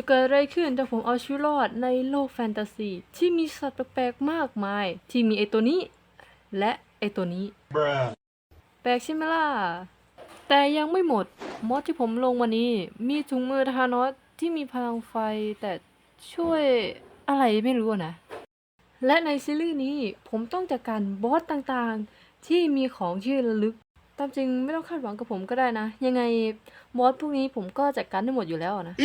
จะเกิดอะไรขึ้นถ้าผมเอาชีวิตรอดในโลกแฟนตาซีที่มีสัตว์แปลกๆมากมาย ที่มีไอตัวนี้ และไอตัวนี้ Bruh. แปลกใช่ไหมล่ะ แต่ยังไม่หมด มอดที่ผมลงวันนี้ มีถุงมือทานอสที่มีพลังไฟแต่ช่วยอะไรไม่รู้อะนะ และในซีรีส์นี้ผมต้องจัดการบอสต่างๆ ที่มีของที่ระลึก ตามจริงไม่ต้องคาดหวังกับผมก็ได้นะ ยังไงบอสพวกนี้ผมก็จัดการได้หมดอยู่แล้วอะนะ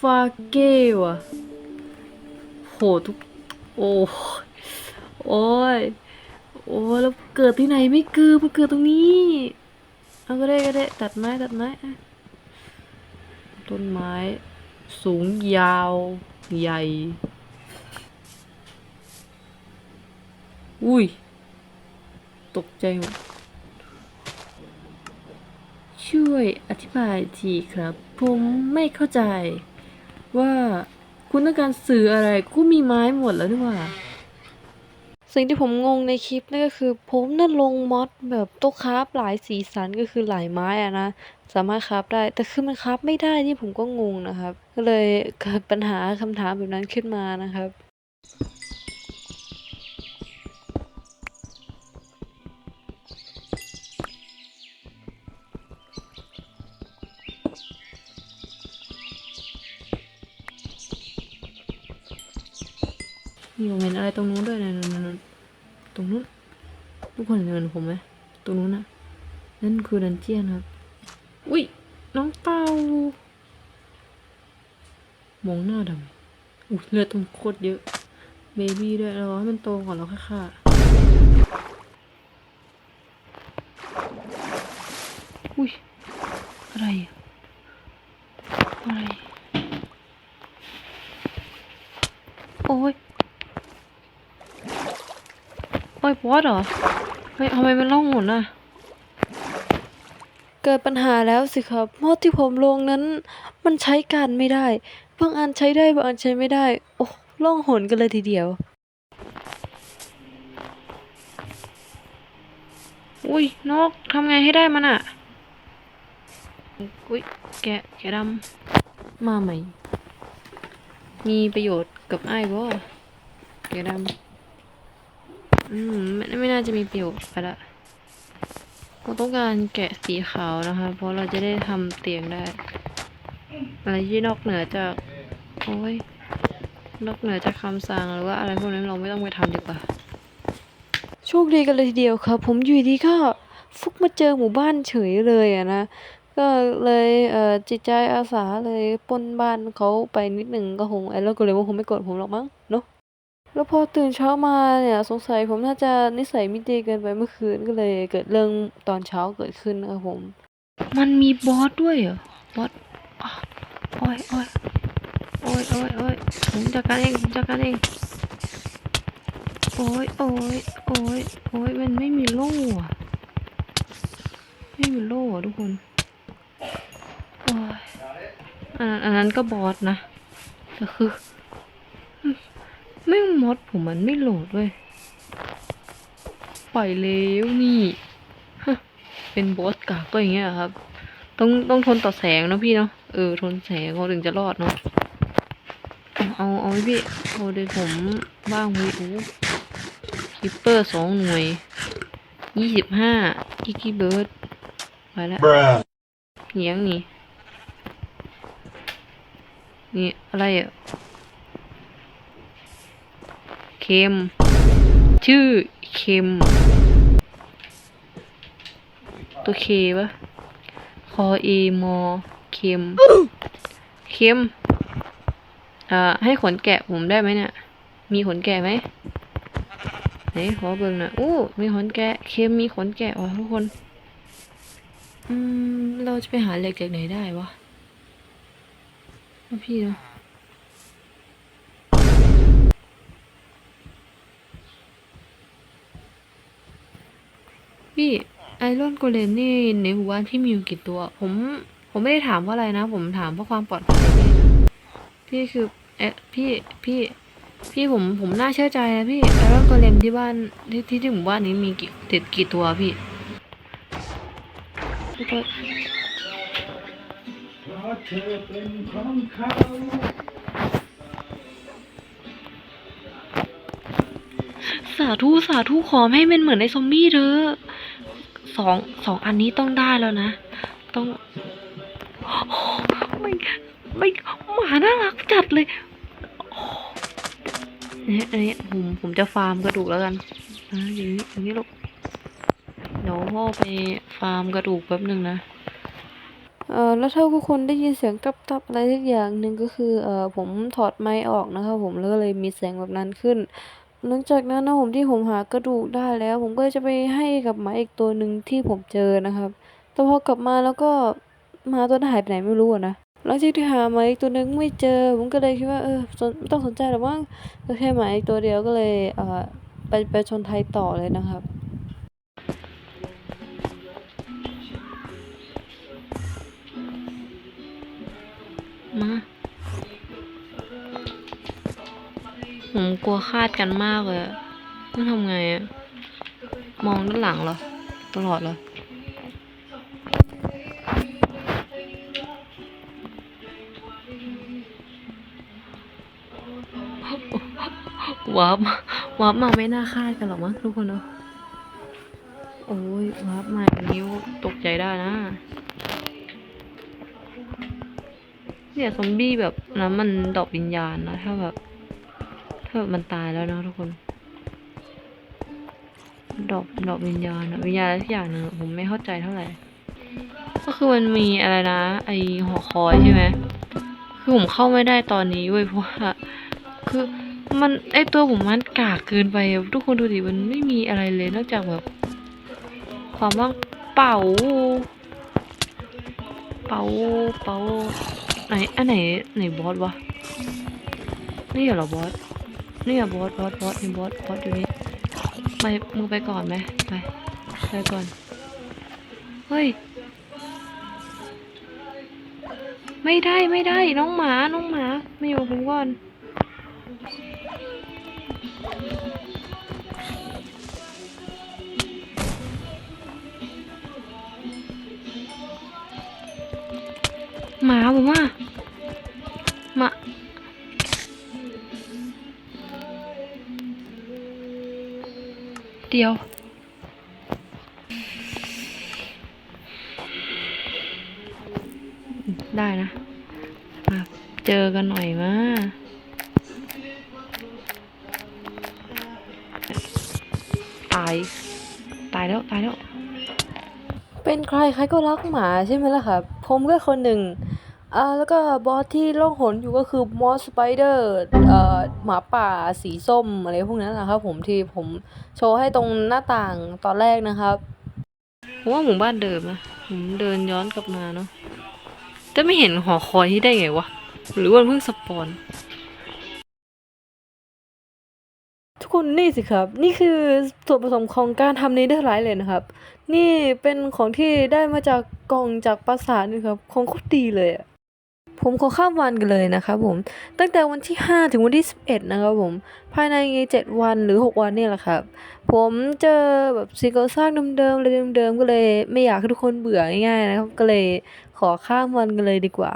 ฟาเก้วะโหทุก โอ้ยโอ้ยโอ้ยแล้วเกิดที่ไหนไม่เกิดมาเกิดตรงนี้ เอาก็ได้ก็ได้ ตัดไม้ตัดไม้ต้นไม้ สูงยาว ใหญ่ อุ้ย ตกใจหมดช่วยอธิบายทีครับ ผมไม่เข้าใจ ว่าคุณต้องการสื่ออะไรกูมีไม้หมดแล้วนี่ว่า สิ่งที่ผมงงในคลิปนั่นก็คือ ผมนั่นลงมอดแบบโต๊ะคราฟหลายสีสันก็คือหลายไม้อะนะสามารถคราฟได้ แต่คือมันคราฟไม่ได้นี่ผมก็งงนะครับ ก็เลยเกิดปัญหาคำถามแบบนั้นขึ้นมานะครับ ตรงนู้นด้วยนะนั่นๆๆตรงนู้นทุกคนเห็นเหมือนผมไหมตรงนู้นนะนั่นคือดันเจียนครับ อุ้ยน้องเต่ามองหน้าดำอุ้ยเลือดตรงโคตรเยอะเบบี้ด้วยรอให้มันโตก่อนแล้วค่อยฆ่าอุ้ยอะไรอะอะไรโอ้ย โอ้ยบอสเหรอ เฮ้ยทำไมมันล่องหนอะ เกิดปัญหาแล้วสิครับมอดที่ผมลงนั้น มันใช้การไม่ได้ บางอันใช้ได้บางอันใช้ไม่ได้ โอ้ล่องหนกันเลยทีเดียว อุ้ยนกทำไงให้ได้มันอะ อุ้ยแกะแกะดำมาใหม่ มีประโยชน์กับไอ้บ่แกะดำ อืมไม่ไม่น่าจะมีประโยชน์ไปละเราต้องการแกะสีขาวนะคะ เพราะเราจะได้ทำเตียงได้ อะไรที่นอกเหนือจากโอ้ยนอกเหนือจากคำสั่งหรือว่าอะไรพวกนั้นเราไม่ต้องไปทำดีกว่า โชคดีกันเลยทีเดียวครับ ผมอยู่ดีก็ฟุกมาเจอหมู่บ้านเฉยเลยอะนะ ก็เลยเอ่อจิตใจอาสาเลยป้นบ้านเขาไปนิดหนึ่งก็คงไอ้แล้วก็เลยว่าคงไม่โกรธผมหรอกมั้งเนาะ แล้วพอตื่นเช้ามาเนี่ยสงสัยผมน่าจะนิสัยไม่ดีเกินไปเมื่อคืนก็เลยเกิดเรื่องตอนเช้าเกิดขึ้นนะครับผม มันมีบอสด้วยเหรอบอสโอ้ยโอ้ยโอ้ยโอ้ยโอ้ยผมจัดการเองผมจัดการเองโอ้ยโอ้ยโอ้ยโอ้ยมันไม่มีโล่อะไม่มีโล่อะทุกคนโอ้ยอันอันนั้นก็บอสนะแต่คือ แม่งมดผมมันไม่โหลดเว้ย ปล่อยเร็วนี่ฮะเป็นบอสกากก็อย่างเงี้ยเหรอครับ ต้องต้องทนต่อแสงเนอะพี่เนาะ เออ ทนแสงเขาถึงจะรอดเนาะ เอา เอาเอาไว้พี่ เอาเดี๋ยวผมบ้างไว้โอ้คิปเปอร์สองหน่วยยี่สิบห้ากิกิเบิร์ดไปแล้ว Bruh. เหียงนี่ นี่อะไรอะเค็ม ชื่อเค็ม ตัวเคปะคอเอมอเค็ม เค็มอ่าให้ขนแกะผมได้ไหมเนี่ย มีขนแกะไหมไหนขอเบิ่งหน่อยอู้ มีขนแกะ เค็มมีขนแกะว่ะทุกคน อืม เราจะไปหาเหล็กจากไหนได้วะนะพี่เนาะ พี่ไอรอนโกเลมนี่ในหมู่บ้านพี่มีอยู่กี่ตัว ผม ผมไม่ได้ถามว่าอะไรนะ ผมถามเพราะความปลอดภัยพี่พี่คือเอะพี่พี่พี่ผมผมน่าเชื่อใจนะพี่ไอรอนโกเลมที่บ้านที่ที่ที่หมู่บ้านนี้มีกี่ติดกี่ตัวพี่เพราะเธอเป็นของเขาสาธุสาธุขอให้เป็นเหมือนในซอมบี้เธอะ สองสองอันนี้ต้องได้แล้วนะ ต้องไม่ไม่หมาน่ารักจัดเลยเนี่ยอันนี้ผมผมจะฟาร์มกระดูกแล้วกันอ่าอย่างนี้อย่างนี้ลูกเดี๋ยวพ่อไปฟาร์มกระดูกแป๊บหนึ่งนะเอ่อแล้วถ้าทุกคนได้ยินเสียงตับตับอะไรสักอย่างหนึ่งก็คือเอ่อผมถอดไมค์ออกนะครับผมแล้วก็เลยมีเสียงแบบนั้นขึ้น หลังจากนั้นนะผมที่ผมหากระดูกได้แล้ว ผมก็จะไปให้กับหมาอีกตัวหนึ่งที่ผมเจอนะครับ แต่พอกลับมาแล้วก็หมาตัวนั้นหายไปไหนไม่รู้นะหลังจากที่หาหมาอีกตัวหนึ่งไม่เจอ ผมก็เลยคิดว่าเออไม่ต้องสนใจหรอกมั้งแค่หมาอีกตัวเดียวก็เลยเอ่อไปไปชนไทยต่อเลยนะครับมา ผมกลัวคาดกันมากเลยต้องทำไงอะมองด้านหลังเหรอ ตลอดเหรอวาร์ปวาร์ปมาไม่น่าคาดกันหรอกมั้งทุกคนเนาะ โอ้ยวาร์ปมาอย่างนี้ตกใจได้นะ เนี่ยซอมบี้แบบนั้นมันดอกวิญญาณนะถ้าแบบ ถ้ามันตายแล้วนะทุกคน ดอกดอกวิญญาณวิญญาณอะไรสักอย่างหนึ่งผมไม่เข้าใจเท่าไหร่ ก็คือมันมีอะไรนะ ไอหอคอยใช่ไหมคือผมเข้าไม่ได้ตอนนี้เว้ยเพราะว่าคือมันไอตัวผมมันกากเกินไปทุกคนดูดิมันไม่มีอะไรเลยนอกจากแบบ ความว่างเปล่า เปล่าเปล่าไหนอันไหนไหนบอสวะนี่เหรอบอส เหรอบอสบอสบอสนี่บอสบอสอยู่นี่ไปมึงไปก่อนไหมไปไปก่อน เฮ้ย ไม่ได้ไม่ได้น้องหมาน้องหมามาอยู่ผมก่อนหมาผมว่าหมา ดียว ได้นะ มาเจอกันหน่อยมาตาย ตายแล้ว ตายแล้ว เป็นใครใครก็รักหมาใช่ไหมล่ะครับ ผมก็คนหนึ่ง อ่าแล้วก็บอสที่ล่องหนอยู่ก็คือมอสสไปเดอร์เอ่อหมาป่าสีส้มอะไรพวกนั้นนะครับผมที่ผมโชว์ให้ตรงหน้าต่างตอนแรกนะครับผมว่าหมู่บ้านเดิมนะผมเดินย้อนกลับมาเนาะแต่ไม่เห็นหอคอยที่ได้ไงวะ หรือว่ามันเพิ่งสปอน ทุกคนนี่สิครับ นี่คือส่วนผสมของการทำเนเธอร์ไลท์เลยนะครับ นี่เป็นของที่ได้มาจากกล่องจากปราสาทนี่ครับ ของโคตรดีเลยอะ ผมขอข้ามวันกันเลยนะครับผมตั้งแต่วันที่ 5 ถึงวันที่ 11 นะครับผม ภายใน 7 วันหรือ 6 วันเนี่ยแหละครับ ผมเจอแบบซีเกิลสร้างเดิมๆเลยเดิมๆก็เลยไม่อยากให้ทุกคนเบื่อง่ายๆนะครับ ก็เลยขอข้ามวันกันเลยดีกว่า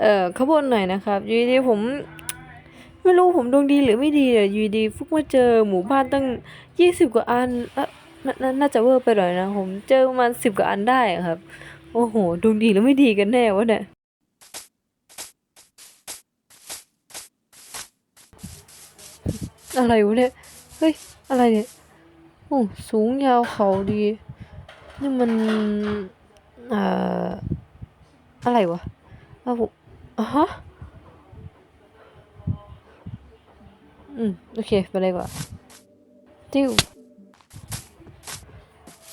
เอ่อขบวนหน่อยนะครับอยู่ดีผมไม่รู้ผมดวงดีหรือไม่ดีเลยอยู่ดีฟุกมาเจอหมู่บ้านตั้งยี่สิบกว่าอันเอะนานาน่าจะเวอร์ไปหน่อยนะ ผมเจอประมาณสิบกว่าอันได้ครับ โอ้โหดวงดีหรือไม่ดีกันแน่วะเนี่ย อะไรวะเนี่ย เฮ้ย อะไรเนี่ย โอ้ สูงยาวเขาดี นี่มัน เอ่อ อะไรวะอ้าผมอะฮะ อืม โอเค ไปเลยกว่าติ้ว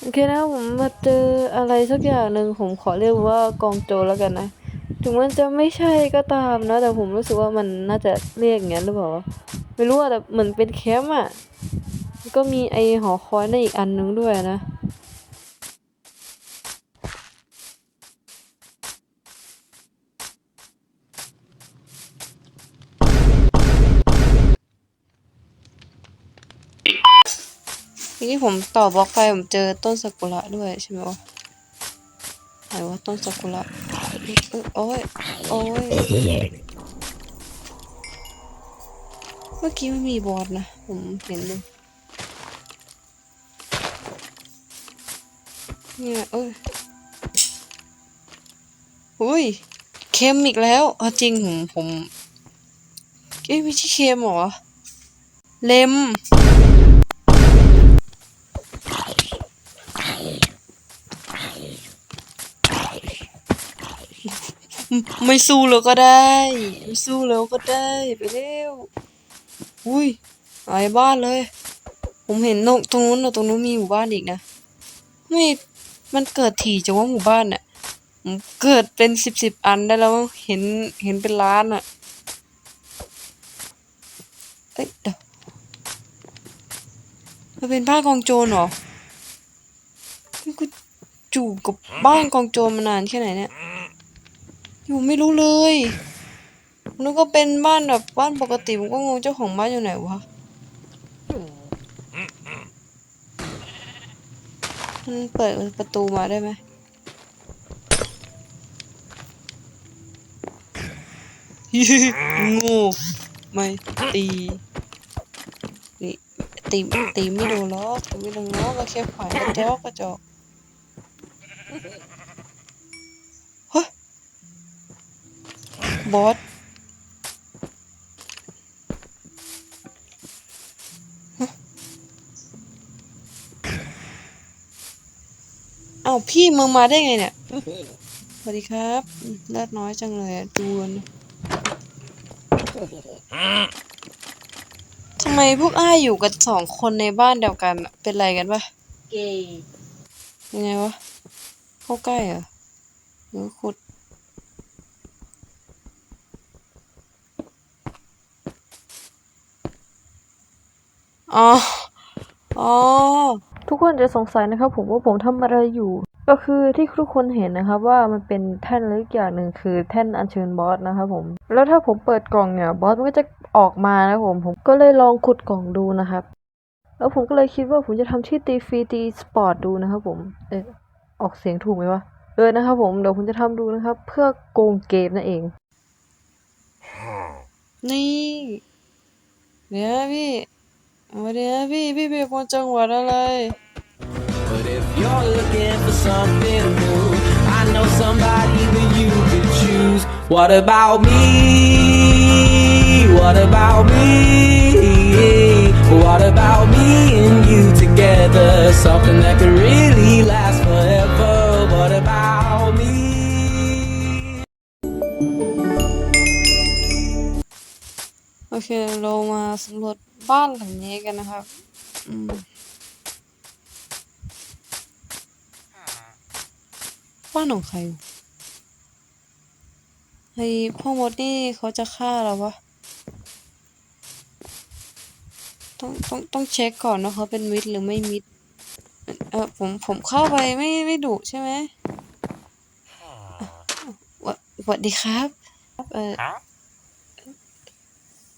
โอเคนะผมมาเจออะไรสักอย่างหนึ่งผมขอเรียกว่ากองโจรแล้วกันนะ ถึงมันจะไม่ใช่ก็ตามนะ แต่ผมรู้สึกว่ามันน่าจะเรียกอย่างนั้นหรือเปล่า ไม่รู้แต่เหมือนเป็นแคมป์อะก็มีไอหอคอยในอีกอันนึงด้วยนะทีนี้ผมต่อบล็อกไฟผมเจอต้นซากุระด้วยใช่ไหมวะไหนว่าต้นซากุระโอ้ยโอ้ย เมื่อกี้ไม่มีบอสนะ ผมเห็นเลยเนี่ยเอ้ยอุ้ยเค็มอีกแล้วเอาจริงผมผมเอ้ยไม่ใช่เค็มหรอ เลมไม่สู้แล้วก็ได้ ไม่สู้แล้วก็ได้ไปเร็ว อุ้ยหายบ้านเลย ผมเห็นตรงนู้นนะตรงนู้นมีหมู่บ้านอีกนะ ไม่ มันเกิดถี่จังว่าหมู่บ้านน่ะผมเกิดเป็นสิบสิบอันได้แล้วเห็นเห็นเป็นล้านอะ เอ้ยเดี๋ยวมันเป็นบ้านกองโจรเหรอนี่กูจูบกับบ้านกองโจรมานานแค่ไหนเนี่ย อยู่ไม่รู้เลย นึกว่าเป็นบ้านแบบบ้านปกติผมก็งงเจ้าของบ้านอยู่ไหนวะมันเปิดประตูมาได้ไหมงูไม่ตีนี่ตีตีไม่โดนล้อกตีไม่โดนล้อกก็แค่ขวานกระจอกกระจอกเฮ้ยบอส พี่มึงมาได้ไงเนี่ยสวัสดีครับอืมเลือดน้อยจังเลยอะดูนทำไมพวกอ้ายอยู่กันสองคนในบ้านเดียวกันอะเป็นไรกันปะเกย์ยังไงวะเข้าใกล้เหรอหรือขุดอ๋อ อ๋อ ทุกคนจะสงสัยนะครับผมว่าผมทำอะไรอยู่ ก็คือที่ทุกคนเห็นนะครับว่ามันเป็นแท่นล็กอย่างหนึ่งคือแท่นอัญเชิญบอสนะครับผม แล้วถ้าผมเปิดกล่องเนี่ยบอสมันก็จะออกมานะผมผมก็เลยลองขุดกล่องดูนะครับ แล้วผมก็เลยคิดว่าผมจะทำที่ตีฟรีตีสปอร์ตดูนะครับผมเออออกเสียงถูกไหมวะเออนะครับผมเดี๋ยวผมจะทำดูนะครับ เพื่อโกงเกมนั่นเอง นี่เดี๋ยวพี่มาเดี๋ยวพี่พี่เป็นคนจังหวัดอะไร But if you're looking for something new, I know somebody that you could choose. What about me? What about me? What about me and you together? Something that could really last forever. What about me? โอเค เรามาสำรวจบ้านหลังนี้กันนะครับ อืม บ้านของใครวะไอ้พ่อมดนี่เขาจะฆ่าเราปะต้องต้องต้องเช็คก่อนว่าเขาเป็นมิตรหรือไม่มิตรเออผมผมเข้าไปไม่ไม่ดุใช่ไหมหวัดหวัดดีครับ เออ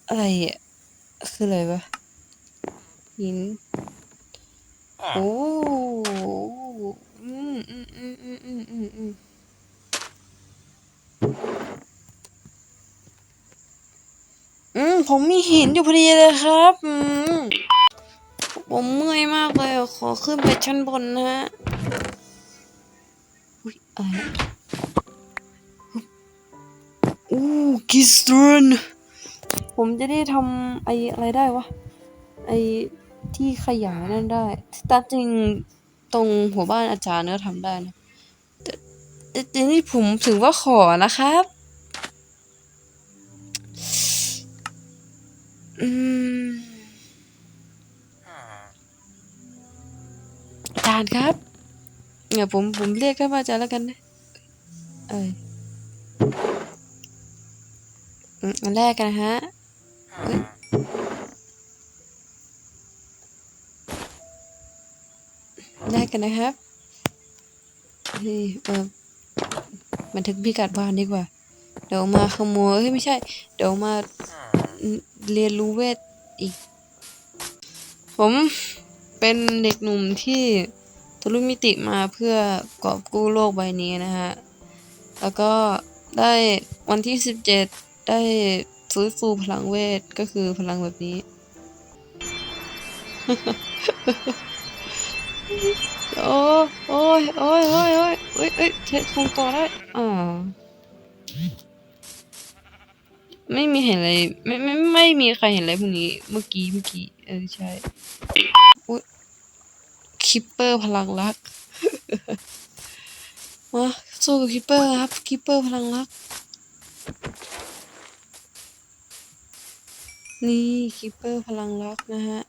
อะไรอะคืออะไรวะหินโอ้ อืมอืมอืมอืมอืมอืมอืมอืมผมมีหินอยู่พอดีเลยครับ อืมผมเมื่อยมากเลย ขอขึ้นไปชั้นบนนะฮะ อุ้ยอะไรอะอู้กิสตันผมจะได้ทำไอ้อะไรได้วะ ไอ้ที่ขยายนั่นได้ตามจริง ตรงหัวบ้านอาจารย์ก็ทำได้นะแต่แต่ต่นี่ผมถือว่าขอนะครับ อืมอาจารย์ครับเนี่ยผมผมเรียกท่านอาจารย์แล้วกันนะเอ้ยอันแรกกันฮะ เอ้ย แลกกันนะครับนี่เออบันทึกพิกัดบ้านดีกว่า เดี๋ยวมาขโมยเฮ้ยไม่ใช่ เดี๋ยวมาเรียนรู้เวทอีก ผมเป็นเด็กหนุ่มที่ทะลุมิติมาเพื่อกอบกู้โลกใบนี้นะฮะ แล้วก็ได้วันที่ 17 ได้ฟื้นฟูพลังเวทก็คือพลังแบบนี้ โอ้โอ้ยโอ้ยโอ้ยโอ้ยเอ้ยเอ้ยเทคงต่อได้อ่าไม่มีเห็นอะไรไม่ไม่ไม่มีใครเห็นอะไรพวกนี้ เมื่อกี้เมื่อกี้เออใช่อุ๊ยคิปเปอร์พลังรักมาสู้กับคิปเปอร์ครับคิปเปอร์พลังรัก นี่คิปเปอร์พลังรักนะฮะ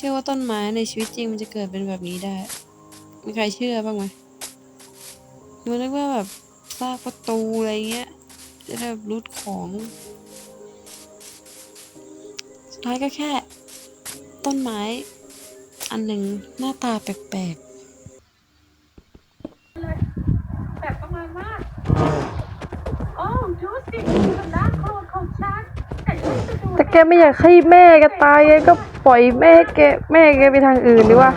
เชื่อว่าต้นไม้ในชีวิตจริงมันจะเกิดเป็นแบบนี้ได้ มีใครเชื่อบ้างไหมมันนึกว่าแบบซากประตูอะไรเงี้ย จะได้แบบรูดของ สุดท้ายก็แค่ ต้นไม้ อันหนึ่งหน้าตาแปลกแบบประมาณว่าโอ้ดูสิมันน่ากลัวของฉันแต่ฉันจะดู แต่แกไม่อยากให้แม่แกตายแกก็ ปล่อยแม่แกแม่แกไปทางอื่นดีว่า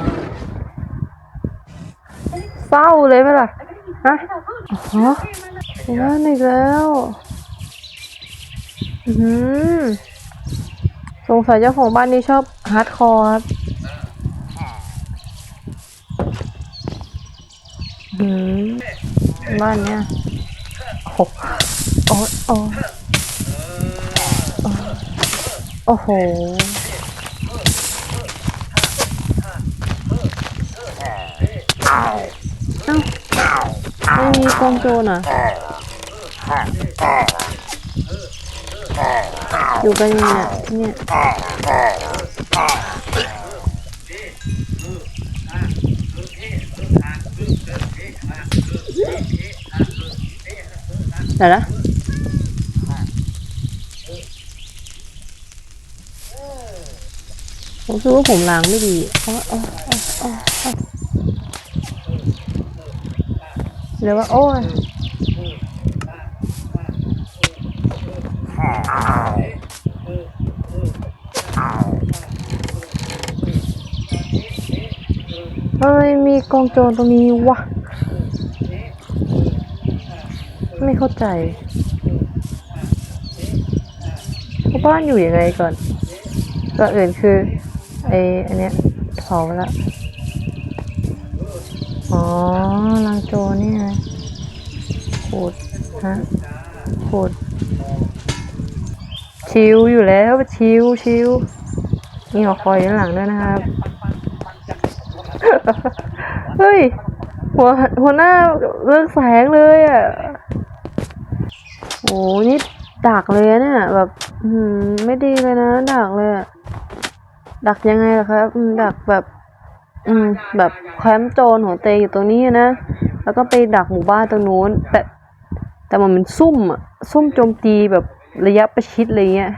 เศร้าเลยไหมล่ะฮะฮะงานอีกแล้วอือหือสงสัยเจ้าของบ้านนี้ชอบฮาร์ดคอร์ครับอืมบ้านเนี้ยโอ้โหโอ้โอ้โอ้โห เอ้าไมีกองโจรอะ อยู่กันยังไงเนี่ยเนี่ยเดี๋ยวนะผมรู้ว่าผมล้างไม่ดีอ๋ออ๋ออ๋ออ๋ออ๋อ หรือว่าโอ้ยทำไมมีกองโจรตรงนี้วะ ไม่เข้าใจบ้านอยู่ยังไงก่อนก่อนอื่นคือไออันเนี้ยเผาละอ๋อ ลังโจนี่ไงขุดฮะขุด ชิวอยู่แล้วชิวชิวมีหอคอยด้านหลังด้วยนะครับ เฮ้ย หัวหัวหน้าเลือกแสงเลยอะโอ้นี่ดักเลยเนี่ย แบบไม่ดีเลยนะ ดักเลยดักยังไงล่ะครับ ดักแบบ อืม แบบแคมป์โจรของเตยอยู่ตรงนี้นะ แล้วก็ไปดักหมู่บ้านตรงนู้น แต่แต่มันเป็นซุ่มอะซุ่มโจมตีแบบระยะประชิดอะไรเงี้ย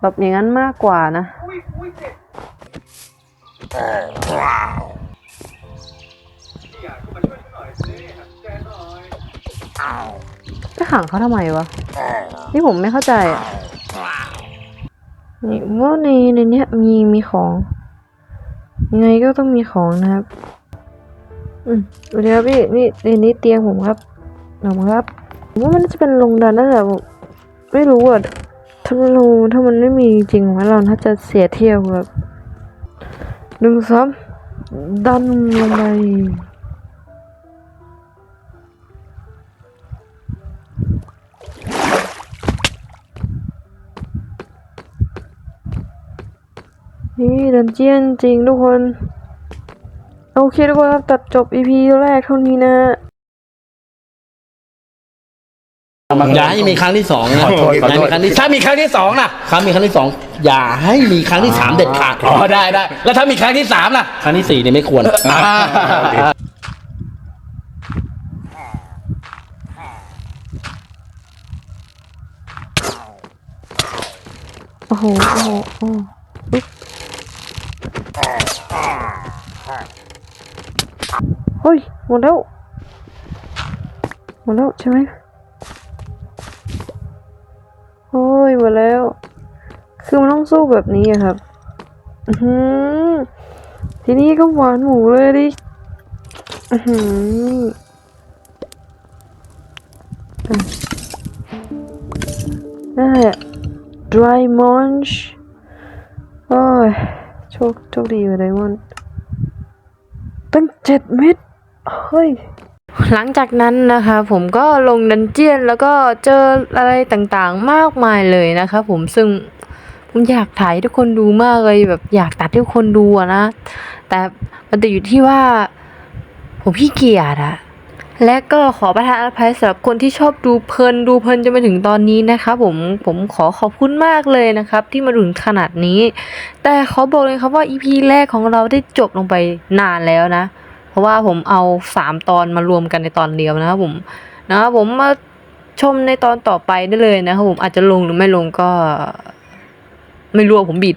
แบบอย่างนั้นมากกว่านะจะขังเขาทำไมวะ นี่ผมไม่เข้าใจอะนี่ว่าในในเนี้ยมีมีของ ยังไงก็ต้องมีของนะครับ อืมสวัสดีครับพี่นี่ในนี้เตียงผมครับหนอมครับผมว่ามันจะเป็นลงดันนั่นแหละไม่รู้อะถ้ามันลงถ้ามันไม่มีจริงวะเราถ้าจะเสียเที่ยวแบบหนึ่งสามดันลงไป นี่ดันเจียนจริงทุกคน โอเคทุกคนครับตัดจบ EP แรกเท่านี้นะทำไมมาอย่าให้มีครั้งที่สองนะขอโทษขออย่าโทให้ษมีครั้งที่ถ้ามีครั้งที่สองล่ะ ครั้งมีครั้งที่สองอย่าให้มีครั้งที่สามเด็ดขาดอ๋อได้ได้ แล้วถ้ามีครั้งที่สามล่ะ ครั้งที่สี่เนี่ยไม่ควรอ่าโอเคโอ้โหโอ้โหโอ้อุ๊ย เฮ้ยหมดแล้วหมดแล้วใช่ไหมโอ้ยหมดแล้ว คือมันต้องสู้แบบนี้อะครับอือทีนี้ก็หวานหมูเลยดิอือนั่นแหละ dry munch โอ้ย คโชคดีอยู่ไดมอนด์ตั้งเจ็ดเม็ดเฮ้ยหลังจากนั้นนะคะผมก็ลงดันเจียนแล้วก็เจออะไรต่างๆมากมายเลยนะคะผมซึ่งผมอยากถ่ายทุกคนดูมากเลยแบบอยากตัดทุกคนดูนะ แต่มันติดอยู่ที่ว่าผมขี้เกียจอะ และก็ขอประทานอภัยสำหรับคนที่ชอบดูเพลินดูเพลินจนมาถึงตอนนี้นะคะผมผมขอขอบคุณมากเลยนะครับ ที่มาถึงขนาดนี้ แต่ขอบอกเลยครับว่า EP แรกของเราได้จบลงไปนานแล้วนะ เพราะว่าผมเอาสามตอนมารวมกันในตอนเดียวนะครับผมนะครับผมมาชมในตอนต่อไปได้เลยนะครับผมอาจจะลงหรือไม่ลงก็ ไม่รู้ผมบิด